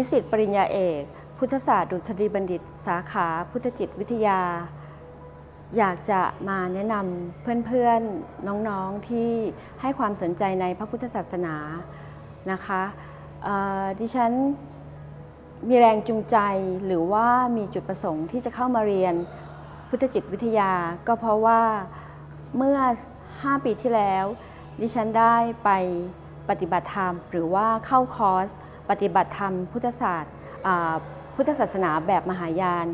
นิสิตปริญญาเอก พุทธศาสตร์ดุษฎีบัณฑิต สาขาพุทธจิตวิทยา อยากจะมาแนะนำเพื่อนๆน้องๆที่ให้ความสนใจในพระพุทธศาสนานะคะดิฉันมีแรงจูงใจหรือว่ามีจุดประสงค์ที่จะเข้ามาเรียนพุทธจิตวิทยา ก็เพราะว่าเมื่อ 5 ปีที่แล้ว ดิฉันได้ไปปฏิบัติธรรม หรือว่าเข้าคอร์ส ปฏิบัติธรรมพุทธศาสตร์พุทธศาสนาแบบมหายาน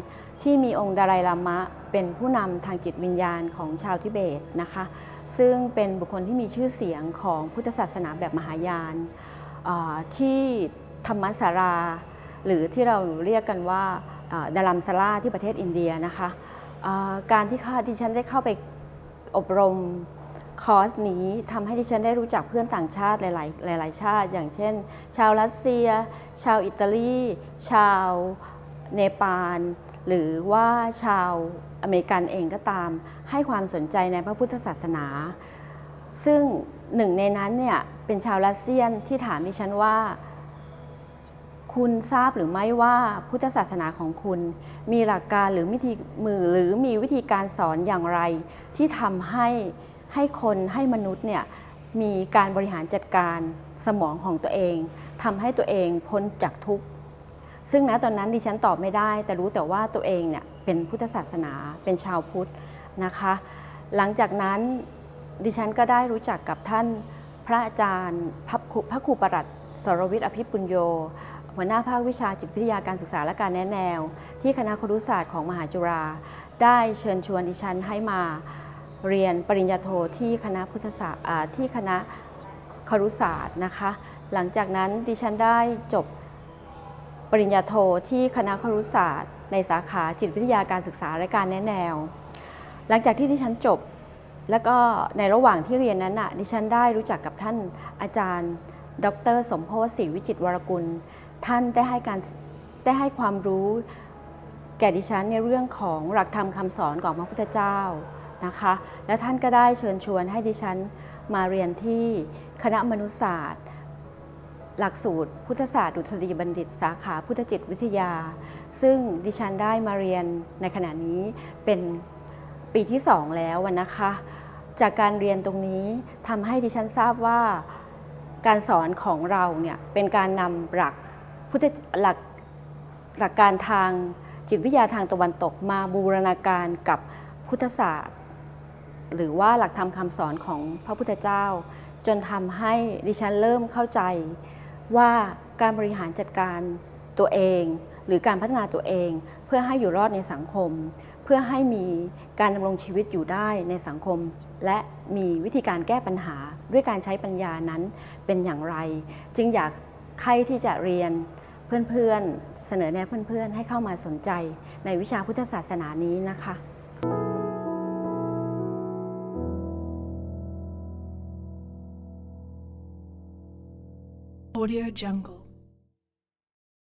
ที่มีองค์ดาไลลามะ เป็นผู้นำทางจิตวิญญาณของชาวทิเบตนะคะซึ่งเป็นบุคคลที่มีชื่อเสียงของพุทธศาสนาแบบมหายานที่ธรรมสารา หรือที่เราเรียกกันว่าดารัมซาราที่ประเทศอินเดียนะคะการที่ข้าที่ฉันได้เข้าไปอบรม คอร์สนี้ทำให้ดิฉันได้รู้จักเพื่อนต่างชาติหลาย ๆ หลาย ๆ ชาติ อย่างเช่น ชาวรัสเซีย ชาวอิตาลี ชาวเนปาล หรือว่าชาวอเมริกันเองก็ตาม ให้ความสนใจในพระพุทธศาสนา ซึ่งหนึ่งในนั้นเนี่ยเป็นชาวรัสเซียนที่ถามดิฉันว่า คุณทราบหรือไม่ว่าพุทธศาสนาของคุณ มีหลักการหรือวิธีมือหรือมีวิธีการสอนอย่างไรที่ทำให้ ให้คนให้มนุษย์เนี่ยมีการบริหารจัดการสมองของตัวเองทำให้ตัวเองพ้นจากทุกข์ซึ่งณตอนนั้นดิฉันตอบไม่ได้ แต่รู้แต่ว่าตัวเองเนี่ยเป็นพุทธศาสนาเป็นชาวพุทธนะคะ หลังจากนั้นดิฉันก็ได้รู้จักกับท่านพระอาจารย์พระครูพระครูประหลัดสรวิทย์อภิปุญโย หัวหน้าภาควิชาจิตวิทยาการศึกษาและการแนะแนว ที่คณะครุศาสตร์ของมหาจุฬาได้เชิญชวนดิฉันให้มา เรียนปริญญาโทที่คณะพุทธศาสตร์ที่คณะครุศาสตร์นะคะ หลังจากนั้นดิฉันได้จบปริญญาโทที่คณะครุศาสตร์ ในสาขาจิตวิทยาการศึกษาและการแนะแนว หลังจากที่ดิฉันจบ แล้วก็ในระหว่างที่เรียนนั้นน่ะดิฉันได้รู้จักกับท่านอาจารย์ ดร สมโพธิ์ศรีวิจิตวรกุล ท่านได้ให้การได้ให้ความรู้ แก่ดิฉันในเรื่องของหลักธรรมคำสอนของพระพุทธเจ้า นะคะ และท่านก็ได้เชิญชวนให้ดิฉันมาเรียนที่คณะมนุษยศาสตร์ หลักสูตร พุทธศาสตร์ดุษฎีบัณฑิต สาขาพุทธจิตวิทยา ซึ่งดิฉันได้มาเรียนในขณะนี้เป็นปีที่สองแล้วนะคะ จากการเรียนตรงนี้ทำให้ดิฉันทราบว่าการสอนของเราเนี่ยเป็นการนำหลักพุทธหลักหลักการทางจิตวิทยาทางตะวันตกมาบูรณาการกับพุทธศาสตร์ หรือว่าหลักธรรมคำสอนของพระพุทธเจ้า จนทำให้ดิฉันเริ่มเข้าใจว่าการบริหารจัดการตัวเอง หรือการพัฒนาตัวเอง เพื่อให้อยู่รอดในสังคม เพื่อให้มีการดำรงชีวิตอยู่ได้ในสังคม และมีวิธีการแก้ปัญหาด้วยการใช้ปัญญานั้นเป็นอย่างไร จึงอยากใครที่จะเรียนเพื่อนๆเสนอแนะเพื่อนๆ ให้เข้ามาสนใจในวิชาพุทธศาสนานี้นะคะ Audio Jungle.